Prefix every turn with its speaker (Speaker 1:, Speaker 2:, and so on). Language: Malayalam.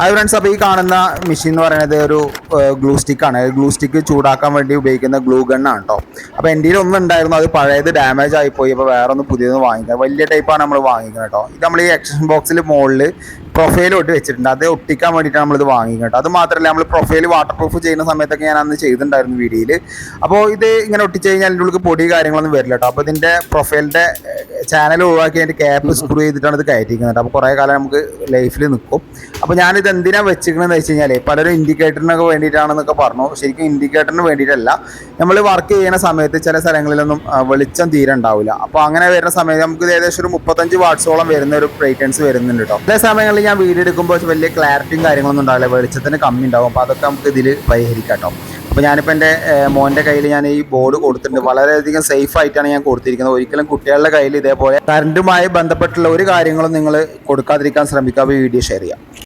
Speaker 1: ഹായ് ഫ്രണ്ട്സ് അപ്പോൾ ഈ കാണുന്ന മെഷീൻ എന്ന് പറയുന്നത് ഒരു ഗ്ലൂ സ്റ്റിക്കാണ് ഗ്ലൂ സ്റ്റിക്ക് ചൂടാക്കാൻ വേണ്ടി ഉപയോഗിക്കുന്ന ഗ്ലൂ ഗണ്ണാണ് കേട്ടോ അപ്പോൾ എന്റെ ഒന്നും ഉണ്ടായിരുന്നു അത് പഴയത് ഡാമേജ് ആയിപ്പോയി അപ്പോൾ വേറെ ഒന്ന് പുതിയത് വാങ്ങിക്കാം. വലിയ ടൈപ്പാണ് നമ്മൾ വാങ്ങിക്കുന്നത് കേട്ടോ ഇത് നമ്മൾ ഈ എക്സ്റ്റൻഷൻ ബോക്സിൽ മുകളിൽ പ്രൊഫൈൽ ഒട്ടി വെച്ചിട്ടുണ്ട്. അത് ഒട്ടിക്കാൻ വേണ്ടിയിട്ടാണ് നമ്മളിത് വാങ്ങി കേട്ടോ. അത് മാത്രമല്ല നമ്മൾ പ്രൊഫൈൽ വാട്ടർ പ്രൂഫ് ചെയ്യുന്ന സമയത്തൊക്കെ ഞാൻ അന്ന് ചെയ്തിട്ടുണ്ടായിരുന്നു വീഡിയോയിൽ അപ്പോൾ ഇത് ഇങ്ങനെ ഒട്ടിച്ച് കഴിഞ്ഞാൽ അതിന്റെ ഉള്ളിൽ പൊടി കാര്യങ്ങളൊന്നും വരില്ല കേട്ടോ. അപ്പോൾ ഇതിന്റെ പ്രൊഫൈലിന്റെ ചാനൽ ഒഴിവാക്കി അതിന്റെ ക്യാപ്പ് സ്ക്രൂ ചെയ്തിട്ടാണ് ഇത് കയറ്റിക്കുന്നത് അപ്പോൾ കുറേ കാലം നമുക്ക് ലൈഫിൽ നിൽക്കും അപ്പോൾ ഞാനിത് എന്തിനാണ് വെച്ചിരിക്കണമെന്ന് വെച്ച് കഴിഞ്ഞാൽ പലരും ഇൻഡിക്കേറ്ററിനൊക്കെ വേണ്ടിയിട്ടാണെന്നൊക്കെ പറഞ്ഞു. ശരിക്കും ഇൻഡിക്കേറ്ററിന് വേണ്ടിയിട്ടല്ല. നമ്മൾ വർക്ക് ചെയ്യുന്ന സമയത്ത് ചില സ്ഥലങ്ങളിലൊന്നും വെളിച്ചം തീരെ ഉണ്ടാവില്ല. അപ്പോൾ അങ്ങനെ വരുന്ന സമയത്ത് നമുക്ക് ഏകദേശം ഒരു മുപ്പത്തഞ്ച് വാട്സോളം വരുന്ന ഒരു ബ്രൈറ്റൻസ് വരുന്നുണ്ട് കേട്ടോ. ചില സമയങ്ങളിൽ ഞാൻ വീഡിയോ എടുക്കുമ്പോൾ വലിയ ക്ലാരിറ്റിയും കാര്യങ്ങളൊന്നും ഉണ്ടാവില്ല. വെളിച്ചത്തിന് കമ്മി ഉണ്ടാവും. അപ്പോൾ അതൊക്കെ നമുക്ക് ഇതിൽ പരിഹരിക്കാം കേട്ടോ. അപ്പോൾ ഞാനിപ്പോൾ എന്റെ മോന്റെ കയ്യിൽ ഞാൻ ഈ ബോർഡ് കൊടുത്തിട്ടുണ്ട്. വളരെയധികം സേഫ് ആയിട്ടാണ് ഞാൻ കൊടുത്തിരിക്കുന്നത്. ഒരിക്കലും കുട്ടികളുടെ കയ്യിൽ ഇതേപോലെ കറണ്ടുമായി ബന്ധപ്പെട്ടുള്ള ഒരു കാര്യങ്ങളും നിങ്ങൾ കൊടുക്കാതിരിക്കാൻ ശ്രമിക്കുക. വീഡിയോ ഷെയർ ചെയ്യാം.